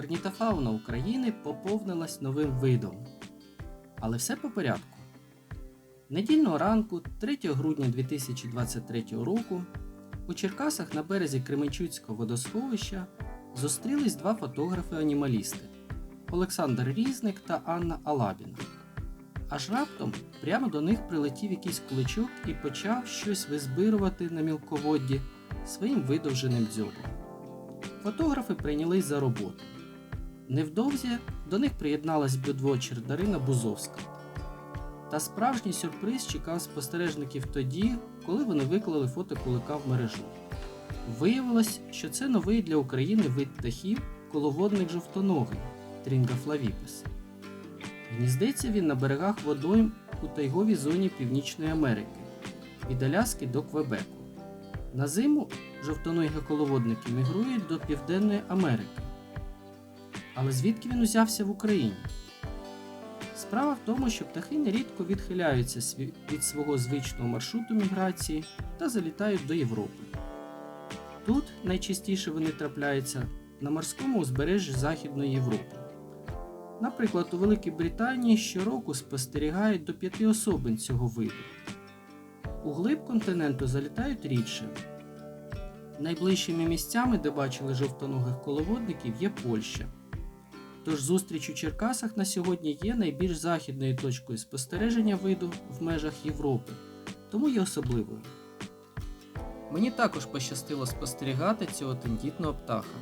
орнітофауна України поповнилась новим видом. Але все по порядку. Недільного ранку, 3 грудня 2023 року, у Черкасах на березі Кременчуцького водосховища зустрілись два фотографи-анімалісти Олександр Різник та Анна Алабіна. Аж раптом прямо до них прилетів якийсь куличок і почав щось визбирувати на мілководді своїм видовженим дзьобом. Фотографи прийнялись за роботу. Невдовзі до них приєдналась бюдвочер Дарина Бузовська. Та справжній сюрприз чекав спостережників тоді, коли вони виклали фото кулика в мережу. Виявилось, що це новий для України вид птахів коловодник жовтоногий Трінга флавіпес. Гніздиться він на берегах водойм у тайговій зоні Північної Америки від Аляски до Квебеку. На зиму жовтоногі коловодники мігрують до Південної Америки. Але звідки він узявся в Україні? Справа в тому, що птахи нерідко відхиляються від свого звичного маршруту міграції та залітають до Європи. Тут найчастіше вони трапляються на морському узбережжі Західної Європи. Наприклад, у Великій Британії щороку спостерігають до п'яти особин цього виду. У глиб континенту залітають рідше. Найближчими місцями, де бачили жовтоногих коловодників, є Польща. Тож зустріч у Черкасах на сьогодні є найбільш західною точкою спостереження виду в межах Європи, тому є особливою. Мені також пощастило спостерігати цього тендітного птаха.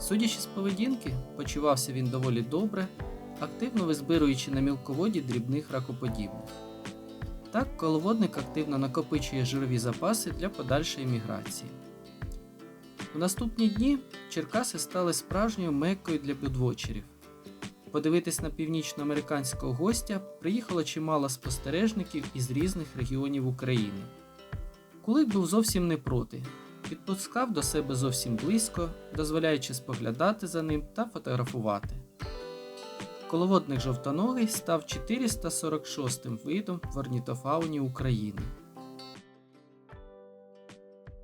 Судячи з поведінки, почувався він доволі добре, активно визбируючи на мілководі дрібних ракоподібних. Так, коловодник активно накопичує жирові запаси для подальшої міграції. У наступні дні Черкаси стали справжньою меккою для бюдвочерів. Подивитись на північноамериканського гостя приїхало чимало спостережників із різних регіонів України. Кулик був зовсім не проти, підпускав до себе зовсім близько, дозволяючи споглядати за ним та фотографувати. Коловодник жовтоногий став 446 видом в орнітофауні України.